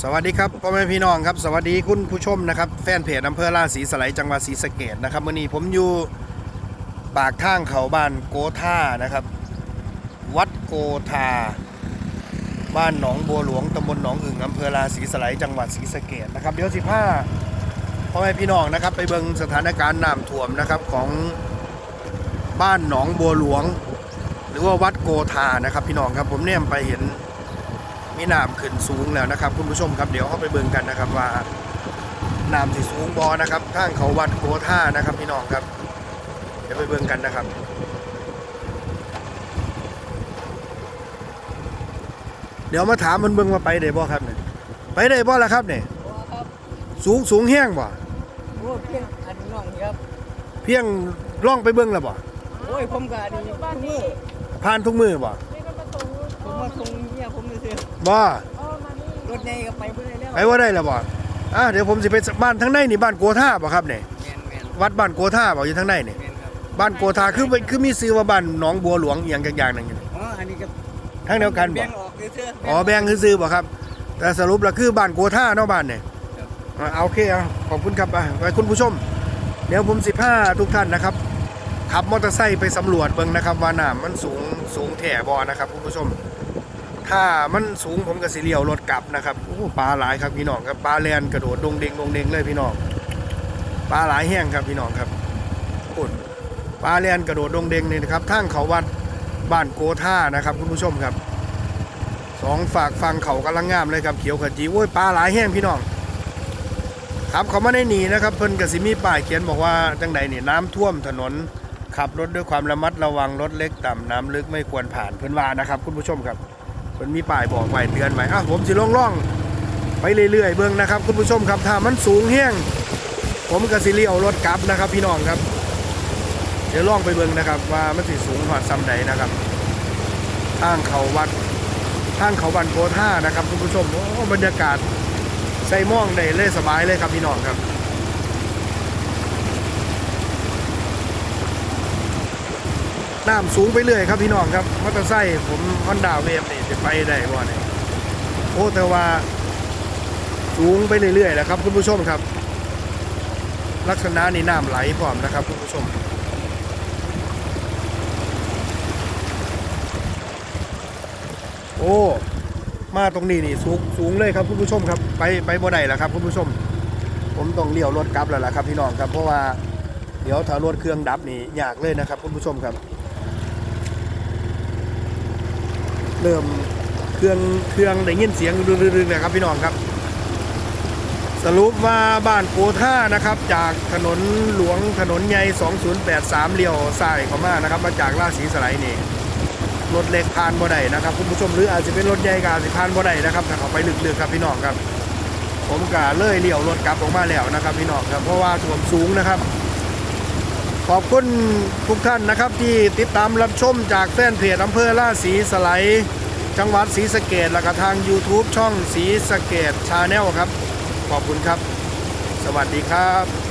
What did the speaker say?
สวัสดีครับพ่อแม่พี่น้องครับ สวัสดีคุณผู้ชมนะครับ แฟนเพจอำเภอราศีสไลจังหวัดศรีสะเกดนะครับวันนี้ผมอยู่ปากทางเขาบ้านโกท่านะครับ วัดโกธาบ้านหนองบัวหลวงตำบลหนองอึ่งอำเภอราศีสไลจังหวัดศรีสะเกดนะครับเดี๋ยวสิบห้าพ่อแม่พี่น้องนะครับ ไปเบิงสถานการณ์น้ำท่วมนะครับของบ้านหนองบัวหลวง หรือว่าวัดโกธานะครับ พี่น้องครับผมเนี่ยไปเห็น มีน้ำขึ้นสูงแล้วนะครับ คุณผู้ชมครับเดี๋ยวเข้าไปเบิ่งกันนะครับว่าน้ำที่สูงบอนะครับทางเขาวัดโกท่านะครับพี่น้องครับเดี๋ยวไปเบิ่งกันนะครับเดี๋ยวมาถามมันเบิ่งว่าไปได้บ่ครับเนี่ยไปได้บ่ล่ะครับเนี่ยครับสูงสูงแห้งบ่โอ้เพียงอันน้องครับ เพียงล่องไปเบิ่งแล้วบ่โอ้ยผมก็อันนี้ทุกมือผ่านทุกมือบ่ ผมมาส่งเมียผมซื้อบ่รถใหญ่ก็ไปเพื่อแล้วไปว่าได้แล้วบ่อะเดี๋ยวผมสิไปบ้านทางในนี่บ้านโกท่าบ่ครับเนี่ยแมนแมนวัดบ้านโกท่าบ่อยู่ทางในนี่แมนครับบ้านโกธาคือคือมีซื้อว่าบ้านหนองบัวหลวงอหย่างอย่างหนึ่งอยู่นี่อ๋ออันนี้ก็ทั้งเดียวกันแบ่บ่งออกซื้ออ๋อแบ่งคือซื้อบ่ครับ แต่สรุปแล้วคือบ้านโกธาเนาะบ้านเนี่ย ครับ อ่าเอาโอเคเอาขอบคุณครับอะไปคุณผู้ชม เดี๋ยวผมสิพาทุกท่านนะครับ ขับมอเตอร์ไซค์ไปสำรวจเบิ่งนะครับ ว่าน้ำมันสูงสูงแถ่บ่นะครับคุณผู้ชม ถ้ามันสูงผมก็สิเลี้ยวรถกลับนะครับโอ้ปลาหลายครับพี่น้องครับปลาแลนกระโดดดงเด้งดงเด้งเลยพี่น้องปลาหลายแห้งครับพี่น้องครับปุ่นปลาแลนกระโดดดงเด้งนี่นะครับทางเขาวัดบ้านโกท่านะครับคุณผู้ชมครับสองฝากฟังเขากำลังงามเลยครับเขียวขจีโอ้ยปลาหลายแห้งพี่น้องครับเขาไมาได้หนีนะครับเพิ่นกสิมีป้ายเขียนบอกว่าจังใดนี่น้ำท่วมถนนขับรถด้วยความระมัดระวังรถเล็กต่ำน้ำลึกไม่ควรผ่านเพิ่นว่านะครับ คุณผู้ชมครับ เพิ่นมีป้ายบอกไว้เตือนไว้อะผมสิล่องล่องไปเรื่อยๆเบิ่งนะครับ คุณผู้ชมครับถ้ามันสูงแห้งผมก็สิเลี้ยวรถกลับนะครับ พี่น้องครับ เดี๋ยวล่องไปเบิ่งนะครับ ว่ามันสิสูงหอดซ้ำใดนะครับทางเขาวัดทางเขาบันโพท่านะครับ คุณผู้ชมโอ้บรรยากาศใส่ม่องได้เลยสบายเลยครับพี่น้องครับ น้ำสูงไปเรื่อยครับพี่น้องครับมอเตอร์ไซค์ผมฮอนด้าเวฟนี่จะไปได้ว่าเนี่ยโอ้แต่ว่าสูงไปเรื่อยๆนะครับคุณผู้ชมครับ ลักษณะนี่น้ำไหลพร้อมนะครับคุณผู้ชมโอ้มาตรงนี้นี่สูงสูงเลยครับคุณผู้ชมครับ ไปไปบ่ได้แล้วครับคุณผู้ชม ผมต้องเลี้ยวรถกลับแล้วล่ะครับพี่น้องครับเพราะว่าเดี๋ยวถ้ารถเครื่องดับนี่ยากเลยนะครับคุณผู้ชมครับ เริ่มเครื่องเครื่องได้ยินเสียงรึงๆนะครับพี่น้องครับ สรุปว่าบ้านโกท่านะครับ จากถนนหลวงถนนใหญ่ 2083เลี้ยวซ้ายเข้ามานะครับ มาจากราชสีสไลด์นี่รถเล็กผ่านบ่ได้นะครับคุณผู้ชมหรืออาจจะเป็นรถใหญ่กาจจะผ่านบ่ได้นะครับถ้าเขาไปลึกๆครับพี่น้องครับ ผมก็เลยเลี้ยวรถกลับออกมาแล้วนะครับพี่น้องครับเพราะว่าถ่วมสูงนะครับ ขอบคุณทุกท่านนะครับที่ติดตามรับชมจากแฟนเพจอำเภอล่าสีสไลจังหวัดศรีสะเกดและก็ทาง YouTube ช่องศรีสะเกดชาแนลครับ ขอบคุณครับ สวัสดีครับ